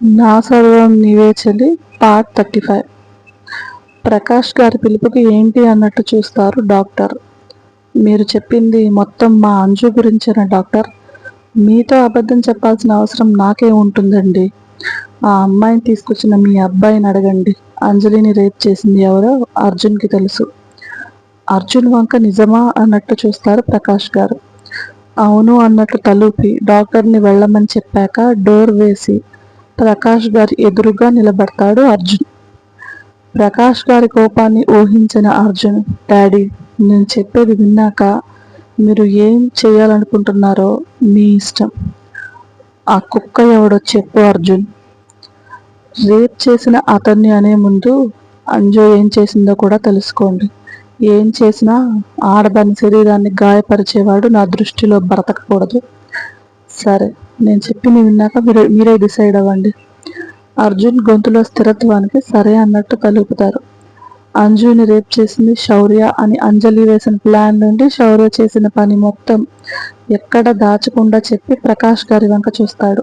నా సర్వం నీవే చెల్లి పార్ట్ థర్టీ ఫైవ్ ప్రకాష్ గారి పిలుపుకి ఏంటి అన్నట్టు చూస్తారు డాక్టర్. మీరు చెప్పింది మొత్తం మా అంజు గురించేనా డాక్టర్? మీతో అబద్ధం చెప్పాల్సిన అవసరం నాకే ఉంటుందండి. ఆ అమ్మాయిని తీసుకొచ్చిన మీ అబ్బాయిని అడగండి. అంజలిని రేప్ చేసింది ఎవరో అర్జున్కి తెలుసు. అర్జున్ వంక నిజమా అన్నట్టు చూస్తారు ప్రకాష్ గారు. అవును అన్నట్టు తలూపి డాక్టర్ని వెళ్ళమని చెప్పాక డోర్ వేసి ప్రకాష్ గారి ఎదురుగా నిలబడతాడు అర్జున్. ప్రకాష్ గారి కోపాన్ని ఊహించిన అర్జున్ డాడీ నేను చెప్పేది విన్నాక మీరు ఏం చేయాలనుకుంటున్నారో మీ ఇష్టం. ఆ కుక్క ఎవడో చెప్పు అర్జున్. రేప్ చేసిన అతన్ని అనే ముందు అంజు ఏం చేసిందో కూడా తెలుసుకోండి. ఏం చేసినా ఆడదాని శరీరాన్ని గాయపరిచేవాడు నా దృష్టిలో బ్రతకకూడదు. సరే. నేను చెప్పింది విన్నాక మీరు మీరే డిసైడ్ అవ్వండి. అర్జున్ గొంతులో స్థిరత్వానికి సరే అన్నట్టు కలుపుతారు. అంజుని రేప్ చేసింది శౌర్య అని అంజలి వేసిన ప్లాన్ నుండి శౌర్య చేసిన పని మొత్తం ఎక్కడ దాచకుండా చెప్పి ప్రకాష్ గారి వెంక చూస్తాడు.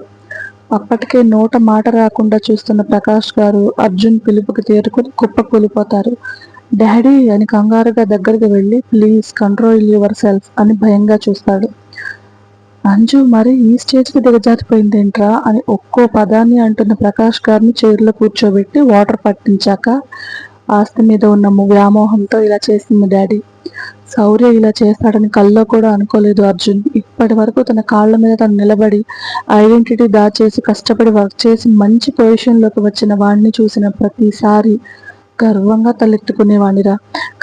అప్పటికే నోట మాట రాకుండా చూస్తున్న ప్రకాష్ గారు అర్జున్ పిలుపుకి తేరుకుని కుప్ప కూలిపోతారు. డాడీ అని కంగారుగా దగ్గరికి వెళ్ళి ప్లీజ్ కంట్రోల్ యువర్ సెల్ఫ్ అని భయంగా చూస్తాడు. అంజు మరి ఈ స్టేజ్కి దిగజారిపోయిందేంట్రా అని ఒక్కో పదాన్ని అంటున్న ప్రకాష్ గారిని చైర్లో కూర్చోబెట్టి వాటర్ పట్టించాక ఆస్తి మీద ఉన్న వ్యామోహంతో ఇలా చేసింది డాడీ. శౌర్య ఇలా చేస్తాడని కల్లో కూడా అనుకోలేదు అర్జున్. ఇప్పటి వరకు తన కాళ్ళ మీద తను నిలబడి ఐడెంటిటీ దాచేసి కష్టపడి వర్క్ చేసి మంచి పొజిషన్లోకి వచ్చిన వాడిని చూసిన ప్రతిసారి గర్వంగా తలెత్తుకునేవాణిరా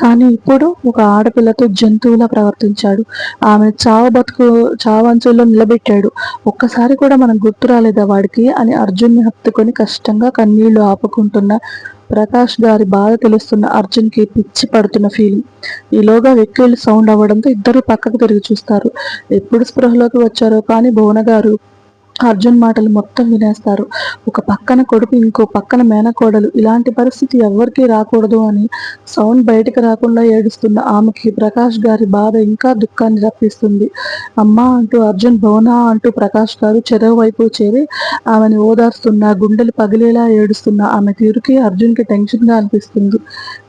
కానీ ఇప్పుడు ఒక ఆడపిల్లతో జంతువులా ప్రవర్తించాడు. ఆమె చావ బతుకు చావంచుల్లో నిలబెట్టాడు. ఒక్కసారి కూడా మనం గుర్తు రాలేదా వాడికి అని అర్జున్ని హత్తుకొని కష్టంగా కన్నీళ్ళు ఆపుకుంటున్న ప్రకాష్ గారి బాధ తెలుస్తున్న అర్జున్కి పిచ్చి పడుతున్న ఫీలింగ్ ఈలోగా వెక్కిళ్ళు సౌండ్ అవ్వడంతో ఇద్దరు పక్కకు తిరిగి చూస్తారు. ఎప్పుడు స్పృహలోకి వచ్చారో కానీ భువన గారు అర్జున్ మాటలు మొత్తం వినేస్తారు. ఒక పక్కన కొడుకు ఇంకో పక్కన మేనకోడలు. ఇలాంటి పరిస్థితి ఎవ్వరికీ రాకూడదు అని సౌండ్ బయటకు రాకుండా ఏడుస్తున్న ఆమెకి ప్రకాష్ గారి బాధ ఇంకా దుఃఖాన్ని రప్పిస్తుంది. అమ్మా అంటూ అర్జున్ భవనా అంటూ ప్రకాష్ గారు చెరవు వైపు చేరి ఆమెను ఓదార్స్తున్న గుండెలు పగిలేలా ఏడుస్తున్న ఆమె తీరుకి అర్జున్కి టెన్షన్గా అనిపిస్తుంది.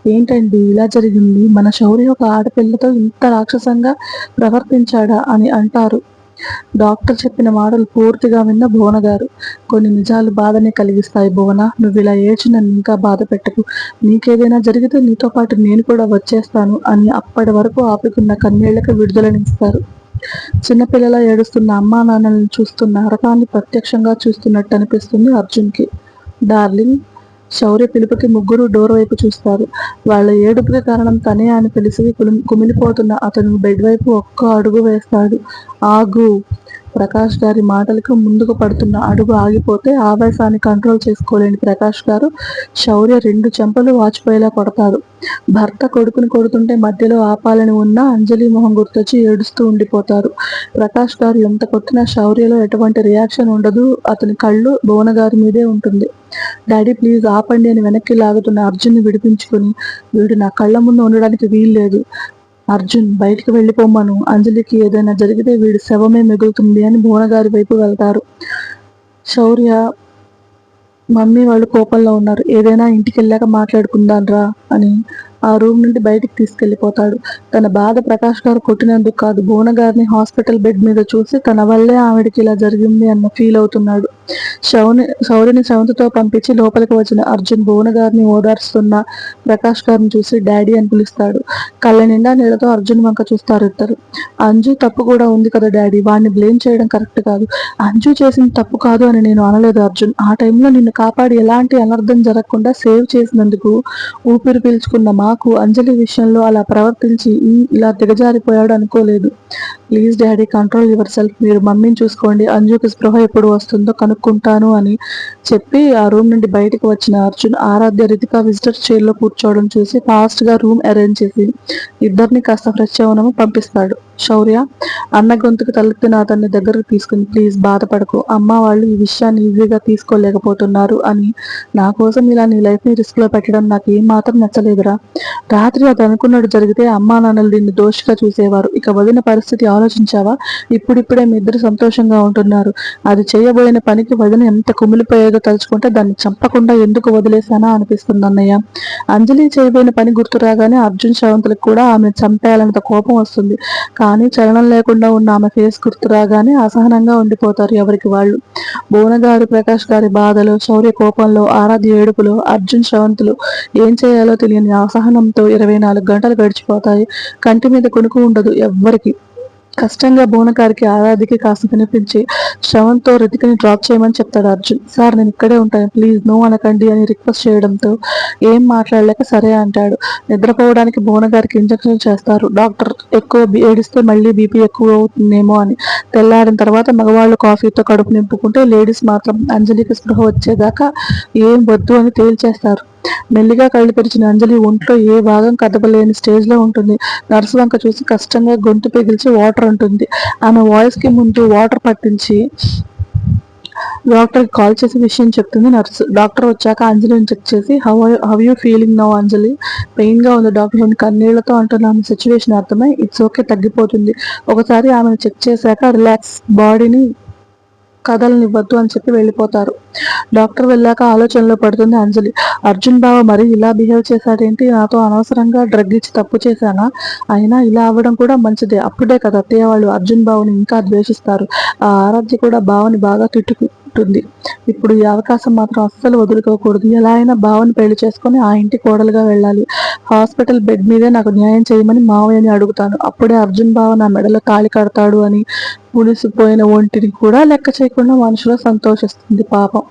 ఏంటండి ఇలా జరిగింది? మన శౌర్య ఒక ఆడపిల్లతో ఇంత రాక్షసంగా ప్రవర్తించాడా? అని అంటారు. డాక్టర్ చెప్పిన మాటలు పూర్తిగా విన్న భువన గారు కొన్ని నిజాలు బాధనే కలిగిస్తాయి భువన. నువ్వు ఇలా ఏడ్చి నన్ను ఇంకా బాధ పెట్టకు. నీకేదైనా జరిగితే నీతో పాటు నేను కూడా వచ్చేస్తాను అని అప్పటి వరకు ఆపుకున్న కన్నీళ్ళకు విడుదలనిస్తారు చిన్నపిల్లల ఏడుస్తున్న అమ్మా నాన్నలను చూస్తున్న నరకాన్ని ప్రత్యక్షంగా చూస్తున్నట్టు అనిపిస్తుంది అర్జున్కి. డార్లింగ్ శౌర్య పిలుపుకి ముగ్గురు డోర్ వైపు చూస్తారు. వాళ్ళ ఏడుపుకి కారణం తనే అని తెలిసి కుమిలిపోతున్న అతను బెడ్ వైపు ఒక్క అడుగు వేస్తాడు. ఆగు. ప్రకాష్ గారి మాటలకు ముందుకు పడుతున్న అడుగు ఆగిపోతే ఆవేశాన్ని కంట్రోల్ చేసుకోలేని ప్రకాష్ గారు శౌర్య రెండు చెంపలు వాచిపోయేలా కొడతారు భర్త కొడుకుని కొడుతుంటే మధ్యలో ఆపాలని ఉన్న అంజలి మొహం గుర్తొచ్చి ఏడుస్తూ ఉండిపోతారు. ప్రకాష్ గారు ఎంత కొట్టినా శౌర్యలో ఎటువంటి రియాక్షన్ ఉండదు. అతని కళ్ళు భువన మీదే ఉంటుంది. డాడీ ప్లీజ్ ఆపండి అని వెనక్కి లాగుతున్న అర్జున్ని విడిపించుకొని వీడు నా కళ్ళ ముందు ఉండడానికి వీల్లేదు. అర్జున్ బయటికి వెళ్ళిపోమ్మను అంజలికి ఏదైనా జరిగితే వీడి శవమే మిగులుతుంది అని భువనగారి వైపు వెళ్తారు. శౌర్య మమ్మీ వాళ్ళు కోపంలో ఉన్నారు. ఏదైనా ఇంటికి వెళ్ళాక మాట్లాడుకుందాం రా అని ఆ రూమ్ నుండి బయటికి తీసుకెళ్ళిపోతాడు తన బాధ ప్రకాష్ గారు కొట్టినందుకు కాదు భువన గారిని హాస్పిటల్ బెడ్ మీద చూసి తన వల్లే ఆవిడకి ఇలా జరిగింది అన్న ఫీల్ అవుతున్నాడు. శౌని శౌరిని శవంతతో పంపించి లోపలికి వచ్చిన అర్జున్ భువన గారిని ఓదార్స్తున్న ప్రకాష్ గారిని చూసి డాడీ అని పిలుస్తాడు. కళ్ళ నిండా నీళ్ళతో అర్జున్ వంక చూస్తారు ఇద్దరు. అంజు తప్పు కూడా ఉంది కదా డాడీ వాడిని బ్లేమ్ చేయడం కరెక్ట్ కాదు. అంజు చేసిన తప్పు కాదు అని నేను అనలేదు అర్జున్. ఆ టైంలో నిన్ను కాపాడి ఎలాంటి అనర్థం జరగకుండా సేవ్ చేసినందుకు ఊపిరి పీల్చుకున్న మాకు అంజలి విషయంలో అలా ప్రవర్తించి ఇలా దిగజారిపోయాడు అనుకోలేదు. Please daddy control yourself. మీరు మమ్మీని చూసుకోండి. అంజుకి స్పృహ ఎప్పుడు వస్తుందో కనుక్కుంటాను అని చెప్పి ఆ రూమ్ నుండి బయటకు వచ్చిన అర్జున్ ఆరాధ్య రితిక విజిటర్ చైర్లో కూర్చోవడం చూసి ఫాస్ట్గా రూమ్ అరేంజ్ చేసి ఇద్దరిని కాస్త ఫ్రెష్ అవ్వనము పంపిస్తాడు. శౌర్య అన్న గొంతుకు తలెత్తిన అతన్ని దగ్గరకు తీసుకుని ప్లీజ్ బాధపడకు. అమ్మ వాళ్ళు ఈ విషయాన్ని ఈజీగా తీసుకోలేకపోతున్నారు అని నా కోసం ఇలా నీ లైఫ్ని రిస్క్లో పెట్టడం నాకు ఏం మాత్రం నచ్చలేదురా. రాత్రి అది అనుకున్నట్టు జరిగితే అమ్మా నాన్నలు దీన్ని దోషిగా చూసేవారు. ఇక వదిన పరిస్థితి ఆలోచించావా? ఇప్పుడిప్పుడే మీ ఇద్దరు సంతోషంగా ఉంటున్నారు. అది చేయబోయిన పనికి వదిన ఎంత కుమిలిపోయేదో తలుచుకుంటే దాన్ని చంపకుండా ఎందుకు వదిలేశానా అనిపిస్తుంది అన్నయ్య అంజలి చేయబోయిన పని గుర్తు రాగానే అర్జున్ శవంతులకు కూడా ఆమె చంపేయాలంత కోపం వస్తుంది. కానీ చలనం లేకుండా ఉన్న ఆమె ఫేస్ గుర్తు రాగానే అసహనంగా ఉండిపోతారు ఎవరికి వాళ్ళు. బోనగారు ప్రకాష్ గారి బాధలో శౌర్య కోపంలో ఆరాధ్య ఏడుపులో అర్జున్ శ్రవంతులు ఏం చేయాలో తెలియని అసహనంతో ఇరవై నాలుగు గంటలు గడిచిపోతాయి. కంటి మీద కొనుక్కు ఉండదు ఎవ్వరికి. కష్టంగా భువనకారికి ఆరాధికి కాస్త కనిపించి శ్రవంతో రితికని డ్రాప్ చేయమని చెప్తాడు అర్జున్. సార్ నేను ఇక్కడే ఉంటాను. ప్లీజ్ నో అనకండి అని రిక్వెస్ట్ చేయడంతో ఏం మాట్లాడలేక సరే అంటాడు. నిద్రపోవడానికి భువనగారికి ఇంజక్షన్ చేస్తారు. డాక్టర్ ఎక్కువ ఏడిస్తే మళ్ళీ బీపీ ఎక్కువ అవుతుందేమో అని తెల్లారిన తర్వాత మగవాళ్ళు కాఫీతో కడుపు నింపుకుంటే లేడీస్ మాత్రం అంజలికి స్పృహ వచ్చేదాకా ఏం వద్దు అని తేల్చేస్తారు. మెల్లిగా కళ్ళు తెరిచిన అంజలి ఒంట్లో ఏ భాగం కదపలేని స్టేజ్లో ఉంటుంది. నర్సు వంక చూసి కష్టంగా గొంతు పెగిల్చి వాటర్ ఉంటుంది ఆమె వాయిస్కి ముందు వాటర్ పట్టించి డాక్టర్కి కాల్ చేసి విషయం చెప్తుంది నర్సు. డాక్టర్ వచ్చాక అంజలిని చెక్ చేసి how how you feeling now Anjali? పెయిన్గా ఉంది డాక్టర్ అని కన్నీళ్ళతో అంటున్న ఆమె సిచ్యువేషన్ అర్థమై ఇట్స్ ఓకే తగ్గిపోతుంది. ఒకసారి ఆమెను చెక్ చేశాక రిలాక్స్ బాడీని కదలనివ్వద్దు అని చెప్పి వెళ్ళిపోతారు. డాక్టర్ వెళ్ళాక ఆలోచనలో పడుతుంది అంజలి. అర్జున్ బావ మరి ఇలా బిహేవ్ చేశాడేంటి? నాతో అనవసరంగా డ్రగ్ ఇచ్చి తప్పు చేశానా? అయినా ఇలా అవ్వడం కూడా మంచిదే. అప్పుడే కదా అత్తయ్య వాళ్ళు అర్జున్ బావుని ఇంకా ద్వేషిస్తారు. ఆ ఆరాధ్య కూడా బావని బాగా తిట్టుకుంటుంది. ఇప్పుడు ఈ అవకాశం మాత్రం అస్సలు వదులుకోకూడదు. ఎలా అయినా బావని పెళ్ళి చేసుకొని ఆ ఇంటి కోడలుగా వెళ్ళాలి. హాస్పిటల్ బెడ్ మీదే నాకు న్యాయం చేయమని మావయ్యని అడుగుతాను. అప్పుడే అర్జున్ బావ నా మెడలో తాళి కడతాడు అని మునిసిపోయిన ఒంటిని కూడా లెక్క చేయకుండా మనుషులు సంతోషిస్తుంది పాపం.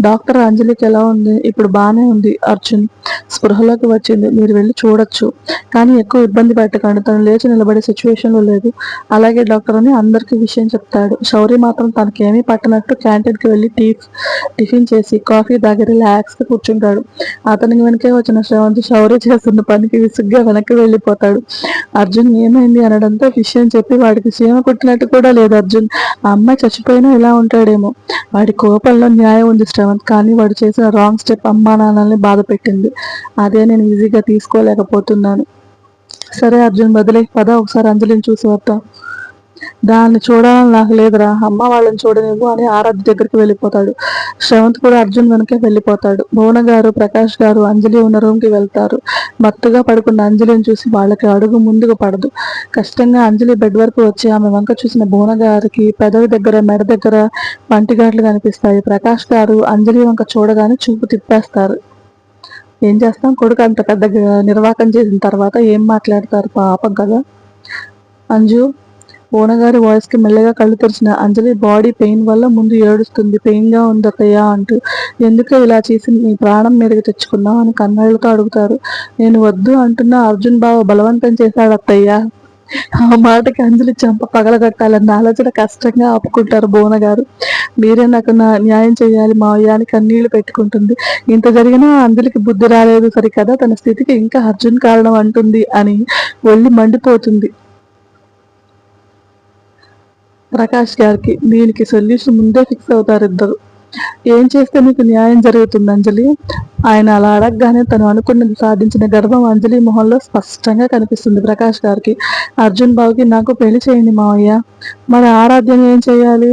డాక్టర్ అంజలికి ఎలా ఉంది? ఇప్పుడు బాగానే ఉంది అర్జున్. స్పృహలోకి వచ్చింది. మీరు వెళ్ళి చూడొచ్చు. కానీ ఎక్కువ ఇబ్బంది పెట్టకండి. తను లేచి నిలబడే సిచ్యువేషన్లో లేదు. అలాగే డాక్టర్ అని అందరికీ విషయం చెప్తాడు. శౌరి మాత్రం తనకేమీ పట్టనట్టు క్యాంటీన్కి వెళ్ళి టీ టిఫిన్ చేసి కాఫీ తాగి రిలాక్స్గా కూర్చుంటాడు. అతనికి వెనకే వచ్చిన శ్రవంతి శౌర్య చేస్తున్న పనికి విసుగ్గా వెనక్కి వెళ్ళిపోతాడు. అర్జున్ ఏమైంది అనడంతో విషయం చెప్పి వాడికి సీమ కొట్టినట్టు కూడా లేదు. అర్జున్. ఆ అమ్మాయి చచ్చిపోయినా ఇలా ఉంటాడేమో. వాడి కోపంలో న్యాయం ఉంది శ్రవంత్ కానీ వాడు చేసిన రాంగ్ స్టెప్ అమ్మా నాన్నల్ని బాధ పెట్టింది. అదే నేను ఈజీగా తీసుకోలేకపోతున్నాను. సరే అర్జున్ బదిలే పద ఒకసారి అంజలిని చూసి వద్దాం. దాన్ని చూడాలని నాకు లేదురా. అమ్మ వాళ్ళని చూడనివ్వు అని ఆరాధ్య దగ్గరికి వెళ్ళిపోతాడు. శ్రవంత్ కూడా అర్జున్ వెనకే వెళ్ళిపోతాడు. భువన గారు ప్రకాష్ గారు అంజలి ఉన్న రూమ్కి వెళ్తారు. మత్తుగా పడుకున్న అంజలిని చూసి వాళ్ళకి అడుగు ముందుకు పడదు. కష్టంగా అంజలి బెడ్ వరకు వచ్చి ఆమె వంక చూసిన భువన గారికి పెదవి దగ్గర మెడ దగ్గర పంటిగాట్లు కనిపిస్తాయి. ప్రకాష్ గారు అంజలి వంక చూడగానే చూపు తిప్పేస్తారు. ఏం చేస్తాం? కొడుకు అంత పెద్ద నిర్వాకం చేసిన తర్వాత ఏం మాట్లాడతారు? పాపం కదా. అంజు ఓనగారి వాయిస్కి మెల్లగా కళ్ళు తెరిచిన అంజలి బాడీ పెయిన్ వల్ల ముందు ఏడుస్తుంది. పెయిన్గా ఉంది అంటూ ఎందుకు ఇలా చేసి నీ ప్రాణం మీదకి తెచ్చుకున్నావు? అని కన్నళ్ళతో అడుగుతారు. నేను వద్దు అంటున్న అర్జున్ బావ బలవంతం చేశాడు అత్తయ్యా ఆ మాటకి అంజలి చెంప పగలగట్టాలన్న ఆలోచన కష్టంగా ఆపుకుంటారు భువన గారు మీరే నాకు నా న్యాయం చేయాలి మావయ్య అని కన్నీళ్ళు పెట్టుకుంటుంది. ఇంత జరిగినా అంజలికి బుద్ధి రాలేదు సరికదా? తన స్థితికి ఇంకా అర్జున్ కారణం అంటుంది అని వెళ్ళి మండిపోతుంది. ప్రకాష్ గారికి దీనికి సొల్యూషన్ ముందే ఫిక్స్ అవుతారు ఇద్దరు. ఏం చేస్తే నీకు న్యాయం జరుగుతుంది అంజలి? ఆయన అలా అడగగానే తను అనుకున్నది సాధించిన గర్వం అంజలి మొహంలో స్పష్టంగా కనిపిస్తుంది ప్రకాష్ గారికి. అర్జున్ బాబుకి నాకు పెళ్ళి చేయండి మావయ్య. మరి ఆరాధ్యం ఏం చేయాలి?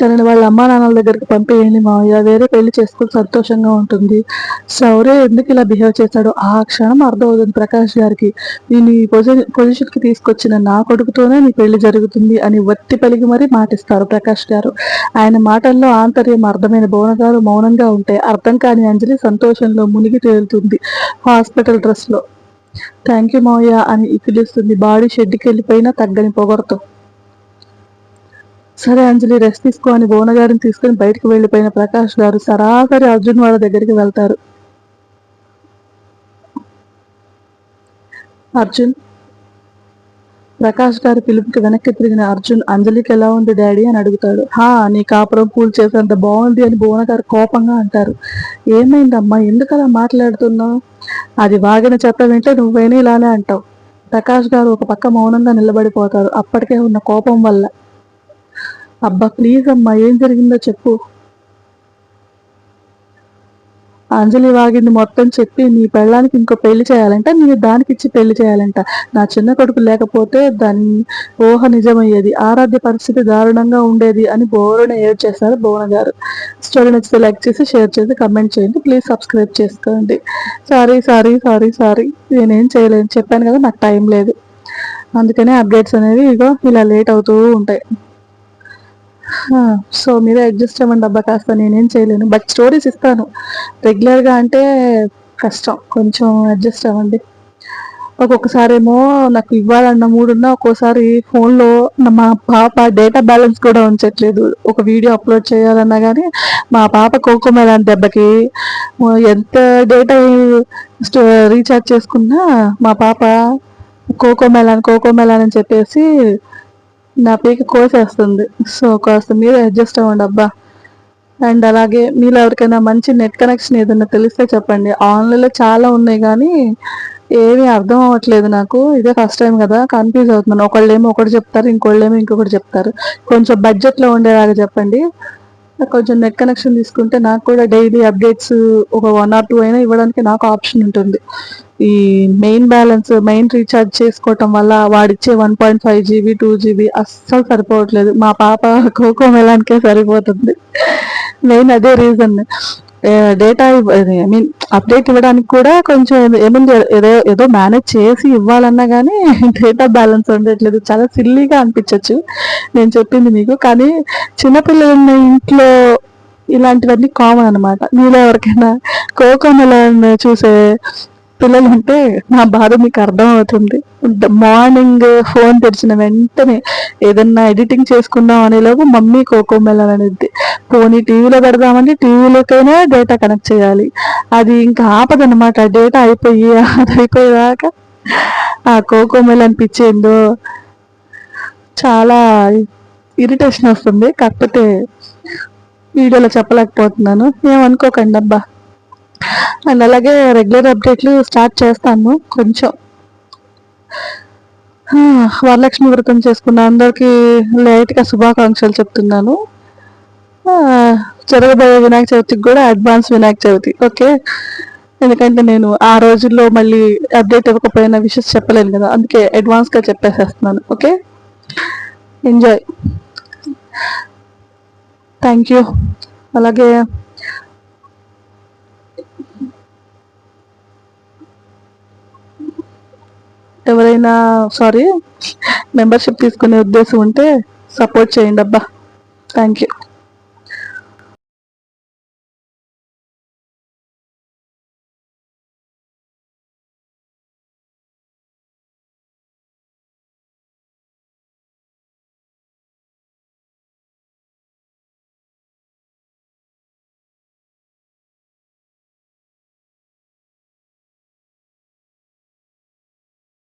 తనని వాళ్ళ అమ్మా నాన్నల దగ్గరికి పంపేయండి మావయ్య వేరే పెళ్ళి చేసుకుని సంతోషంగా ఉంటుంది. శౌర్య ఎందుకు ఇలా బిహేవ్ చేశాడో ఆ క్షణం అర్థమవుతుంది ప్రకాష్ గారికి. నేను ఈ పొజిషన్ పొజిషన్కి తీసుకొచ్చిన నా కొడుకుతోనే నీ పెళ్ళి జరుగుతుంది అని వత్తి పలిగి మరీ మాటిస్తారు ప్రకాష్ గారు. ఆయన మాటల్లో ఆంతర్యం అర్థమైన భువన గారు మౌనంగా ఉంటే అర్థం కాని అంజలి సంతోషంలో మునిగి తేలుతుంది హాస్పిటల్ డ్రెస్లో థ్యాంక్ యూ మావయ్య అని పిలుస్తుంది బాడీ షెడ్కి వెళ్ళిపోయినా తగ్గని పొగరుతో సరే అంజలి రెస్ట్ తీసుకో అని భువన గారిని తీసుకుని బయటకు వెళ్ళిపోయిన ప్రకాష్ గారు సరాసరి అర్జున్ వాళ్ళ దగ్గరికి వెళ్తారు. అర్జున్? ప్రకాష్ గారి పిలుపుకి వెనక్కి తిరిగిన అర్జున్ అంజలికి ఎలా ఉంది డాడీ అని అడుగుతాడు. హా నీ కాపురం పూలు చేసేంత బాగుంది అని భువన గారు కోపంగా అంటారు. ఏమైందమ్మా ఎందుకు అలా మాట్లాడుతున్నావు? అది వాగిన చెప్ప వింటే నువ్వేనా ఇలానే అంటావు. ప్రకాష్ గారు ఒక పక్క మౌనంగా నిలబడిపోతారు. అప్పటికే ఉన్న కోపం వల్ల. అబ్బా ప్లీజ్ అమ్మా ఏం జరిగిందో చెప్పు. అంజలి వాగింది మొత్తం చెప్పి నీ పెళ్ళానికి ఇంకో పెళ్ళి చేయాలంట నీ దానికి ఇచ్చి పెళ్ళి చేయాలంట. నా చిన్న కొడుకు లేకపోతే దాని ఊహ నిజమయ్యేది ఆరాధ్య పరిస్థితి దారుణంగా ఉండేది అని బోరున ఏడ్ చేశారు భువన గారు. స్టోరీ నచ్చితే లైక్ చేసి షేర్ చేసి కమెంట్ చేయండి. ప్లీజ్ సబ్స్క్రైబ్ చేసుకోండి. Sorry sorry sorry sorry. నేనేం చేయలేను. చెప్పాను కదా నాకు టైం లేదు. అందుకనే అప్డేట్స్ అనేవి ఇగో ఇలా లేట్ అవుతూ ఉంటాయి. సో మీరే అడ్జస్ట్ అవ్వండి అబ్బా కాస్త నేనేం చేయలేను. బట్ స్టోరీస్ ఇస్తాను. రెగ్యులర్గా అంటే కష్టం. కొంచెం అడ్జస్ట్ అవ్వండి. ఒక్కొక్కసారి ఏమో నాకు ఇవ్వాలన్న మూడున్నా ఒక్కోసారి ఫోన్లో మా పాప డేటా బ్యాలెన్స్ కూడా ఉంచట్లేదు. ఒక వీడియో అప్లోడ్ చేయాలన్నా కానీ మా పాప కోకోమెలాన్ దెబ్బకి ఎంత డేటా రీఛార్జ్ చేసుకున్నా మా పాప కోకోమెలాన్ కోకోమెలాన్ అని చెప్పేసి నా పీక కోసేస్తుంది. సో కాస్త మీరు అడ్జస్ట్ అవ్వండి అబ్బా. అండ్ అలాగే మీరు ఎవరికైనా మంచి నెట్ కనెక్షన్ ఏదైనా తెలిస్తే చెప్పండి. ఆన్లైన్లో చాలా ఉన్నాయి కానీ ఏమీ అర్థం అవ్వట్లేదు నాకు. ఇదే ఫస్ట్ టైం కదా కన్ఫ్యూజ్ అవుతున్నాను. ఒకళ్ళేమో ఒకటి చెప్తారు ఇంకోళ్ళేమో ఇంకొకటి చెప్తారు. కొంచెం బడ్జెట్లో ఉండేలాగా చెప్పండి. కొంచెం నెట్ కనెక్షన్ తీసుకుంటే నాకు కూడా డైలీ అప్డేట్స్ ఒక వన్ ఆర్ టూ అయినా ఇవ్వడానికి నాకు ఆప్షన్ ఉంటుంది. ఈ మెయిన్ బ్యాలెన్స్ మెయిన్ రీఛార్జ్ చేసుకోవటం వల్ల వాడిచ్చే one point five GB two GB అస్సలు సరిపోవట్లేదు. మా పాప కోకో మెలాన్కే సరిపోతుంది. మెయిన్ అదే reason data I mean update ఇవ్వడానికి కూడా కొంచెం ఏముంది ఏదో ఏదో మేనేజ్ చేసి ఇవ్వాలన్నా కానీ డేటా బ్యాలెన్స్ ఉండట్లేదు. చాలా సిల్లీగా అనిపించవచ్చు నేను చెప్పింది మీకు. కానీ చిన్నపిల్లలు ఉన్న ఇంట్లో ఇలాంటివన్నీ కామన్ అనమాట మీలో ఎవరికైనా కోకోమెలన్ చూసే పిల్లలు అంటే నా బాధ మీకు అర్థమవుతుంది మార్నింగ్ ఫోన్ తెరిచిన వెంటనే ఏదన్నా ఎడిటింగ్ చేసుకుందాం అనేలోపు మమ్మీ కోకోమెలన్ అనేది పోనీ టీవీలో పెడదామంటే టీవీలోకైనా డేటా కనెక్ట్ చేయాలి. అది ఇంకా ఆపదనమాట డేటా అయిపోయి అది అయిపోయేదాకా ఆ కోకో మెలన్ పిచ్చేందో చాలా ఇరిటేషన్ వస్తుంది. కాకపోతే వీడియోలో చెప్పలేకపోతున్నాను. ఏమనుకోకండి అబ్బా అండ్ అలాగే రెగ్యులర్ అప్డేట్లు స్టార్ట్ చేస్తాను కొంచెం. వరలక్ష్మి వ్రతం చేసుకున్న అందరికీ లేట్గా శుభాకాంక్షలు చెప్తున్నాను. జరగబోయే వినాయక చవితికి కూడా అడ్వాన్స్ వినాయక చవితి ఓకే? ఎందుకంటే నేను ఆ రోజుల్లో మళ్ళీ అప్డేట్ ఇవ్వకపోయిన విషయస్ చెప్పలేను కదా అందుకే అడ్వాన్స్గా చెప్పేసేస్తున్నాను ఓకే? ఎంజాయ్. Thank you. అలాగే ఎవరైనా సారీ మెంబర్షిప్ తీసుకునే ఉద్దేశం ఉంటే సపోర్ట్ చేయండి అబ్బా. Thank you